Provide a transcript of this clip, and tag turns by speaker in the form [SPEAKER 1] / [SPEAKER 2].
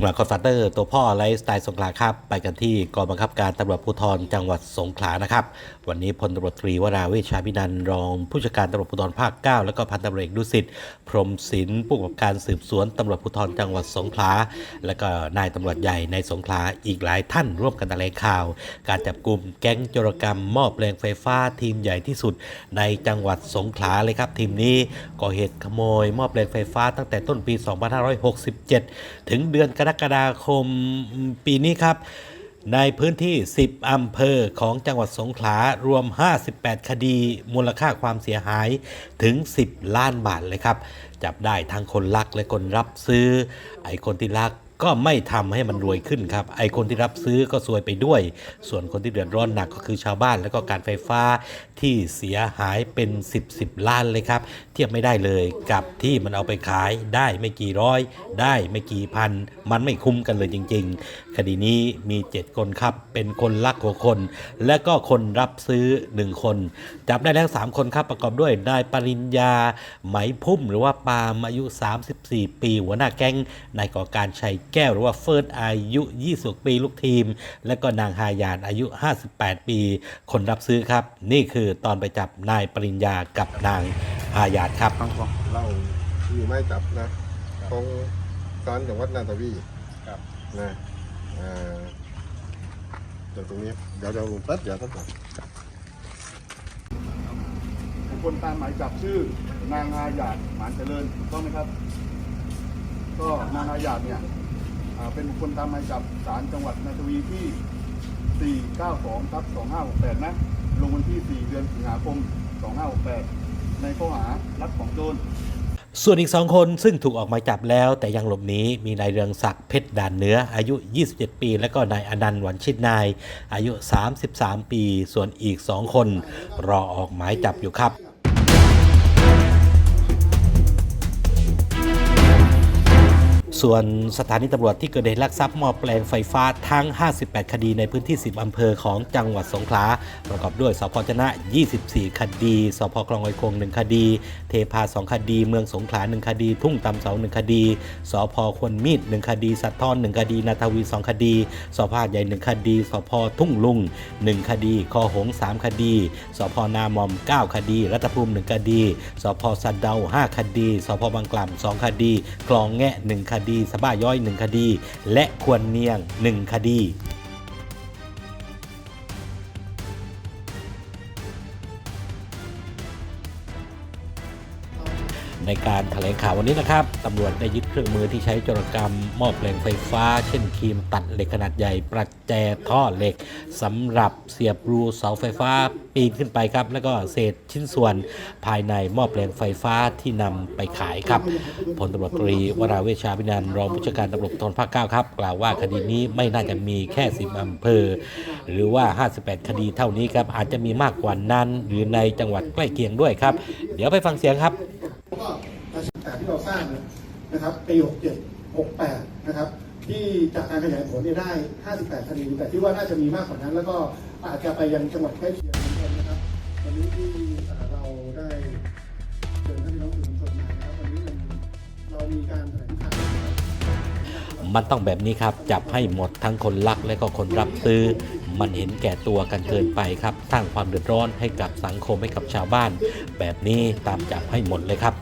[SPEAKER 1] งหลังคอนฟัตเตอร์ตัวพ่อไลฟ์สไตล์สงขลาครับ ไปกันที่กองบังคับการตำรวจภูธรจังหวัดสงขลานะครับ วันนี้พลตำรวจตรีวราเวชชาพินันรองผู้จัดการตำรวจภูธรภาค 9 แล้วก็พันตำรวจเอกดุสิตพรหมศิลป์ผู้กำกับการสืบสวนตำรวจภูธรจังหวัดสงขลาและก็นายตำรวจใหญ่ในสงขลาอีกหลายท่านร่วมกันแถลงข่าว การจับกลุ่มแก๊งโจรกรรมมอบแรงไฟฟ้าทีมใหญ่ที่สุด ในจังหวัดสงขลาเลยครับ ทีมนี้ก่อเหตุขโมยมอบแรงไฟฟ้าตั้งแต่ต้นปี 2567 ถึงเดือนกันรกฎาคมปีนี้ครับ ในพื้นที่ 10 อำเภอของจังหวัดสงขลารวม 58 คดีมูลค่าความเสียหายถึง 10 ล้านบาทเลยครับ จับได้ทั้งคนลักและคนรับซื้อ ไอ้คนที่ลัก ก็ไม่ทำให้มันรวยขึ้นครับ ไอคนที่รับซื้อก็ซวยไปด้วย ส่วนคนที่เดือดร้อนหนักก็คือชาวบ้าน แล้วก็การไฟฟ้าที่เสียหายเป็น 10 10ล้านเลยครับ เทียบไม่ได้เลยกับที่มันเอาไปขายได้ไม่กี่ร้อย ได้ไม่กี่พัน มันไม่คุ้มกันเลยจริง ๆ คดีนี้มี 7 คนครับ เป็นคนลักหัวคน และก็คนรับซื้อ 1 คน จับได้แล้ว 3 คนครับประกอบด้วยนายปริญญาไหมพุ่ม หรือว่าปามอายุ 34 ปี หัวหน้าแก๊งนายก่อการชัยแก้วหรือว่าเฟิร์สอายุ20ปีลูกทีม และก็นางฮายานอายุ 58 ปี คนรับซื้อครับ นี่คือตอนไปจับนายปริญญากับนางฮายานครับ
[SPEAKER 2] เรามีไม้จับนะของศาลจังหวัดนาทวี
[SPEAKER 3] ครับ
[SPEAKER 2] นะอ่าเดี๋ยวตรงนี้เดี๋ยวเดี๋ยวแป๊บเดี๋ยวท่านก่อน
[SPEAKER 3] บุคคลตามหมายจับชื่อนางอาหยาดหมานเจริญถูกต้องไหมครับ ก็นางอาหยาดเนี่ยอ่า เป็นบุคคลตามหมายจับศาลจังหวัดนาทวีที่ 492ทับ2568 นะ ลงวันที่ 4 เดือนสิงหาคม 2568 ในข้อหารักของโจร
[SPEAKER 1] ส่วนอีกสองคนซึ่งถูกออกหมายจับแล้วแต่ยังหลบหนีมีนายเรืองศักดิ์เพชรด่านเนื้ออายุ 27 ปี และก็นายอนันต์หวันชิดนาย อายุ 33 ปี ส่วนอีก2คน รอออกหมายจับอยู่ครับ ส่วนสถานีตำรวจที่เกิดเหตุลักทรัพย์หม้อแปลงไฟฟ้าทั้ง 58 คดีในพื้นที่ 10 อำเภอของจังหวัดสงขลา ประกอบด้วยสพชนะ 24 คดี สพคลองไอยคง 1 คดี เทพา 2 คดี เมืองสงขลา 1 คดี ทุ่งตำเสา 1 คดี สพควนมีด 1 คดี สัตทอน 1 คดี นาทวี 2 คดี สพาใหญ่ 1 คดี สพทุ่งลุง 1 คดี คอหง 3 คดี สพนามอม 9 คดี รัตภูมิ 1 คดี สพสันเดา 5 คดี สพบางกล่ำ2 คดี คลองแงะ 1 คดีดีสะบ้าย้อย 1 คดี และควรเนียง 1 คดี ในการแถลงข่าววันนี้นะครับตำรวจได้ยึดเครื่องมือที่ใช้โจรกรรมมอบแรงไฟฟ้า เช่นครีมตัดเหล็กขนาดใหญ่ ประแจท่อเหล็กสำหรับเสียบรูเสาไฟฟ้าปีนขึ้นไปครับ แล้วก็เศษชิ้นส่วนภายในมอบแรงไฟฟ้าที่นำไปขายครับพลตำรวจตรีวราเวชชาพินันท์รองผู้จัดการตำรวจภูธรภาค9ครับกล่าวว่าคดีนี้ไม่น่าจะมีแค่10อำเภอ หรือว่า 58 คดีเท่านี้ครับอาจจะมีมากกว่านั้น หรือในจังหวัดใกล้เคียงด้วยครับ เดี๋ยวไปฟังเสียงครับ
[SPEAKER 4] ก็อาชีพแต่ที่เราสร้างนะครับปี67 68นะครับ ที่จากการขยายผลเนี่ยได้ 58 คดี แต่ที่ว่าน่าจะมีมากกว่านั้น แล้วก็อาจจะไปยังจังหวัดใกล้เคียงนกันนะครับวันนี้ที่เราได้เชิญท่านพี่น้องสื่อมวลชนมานะครับวันนี้เรามีการแถลงข่าวนะครับ
[SPEAKER 1] มันต้องแบบนี้ครับ จับให้หมดทั้งคนลักและก็คนรับซื้อ มันเห็นแก่ตัวกันเกินไปครับสร้างความเดือดร้อนให้กับสังคมให้กับชาวบ้าน แบบนี้ตามจับให้หมดเลยครับ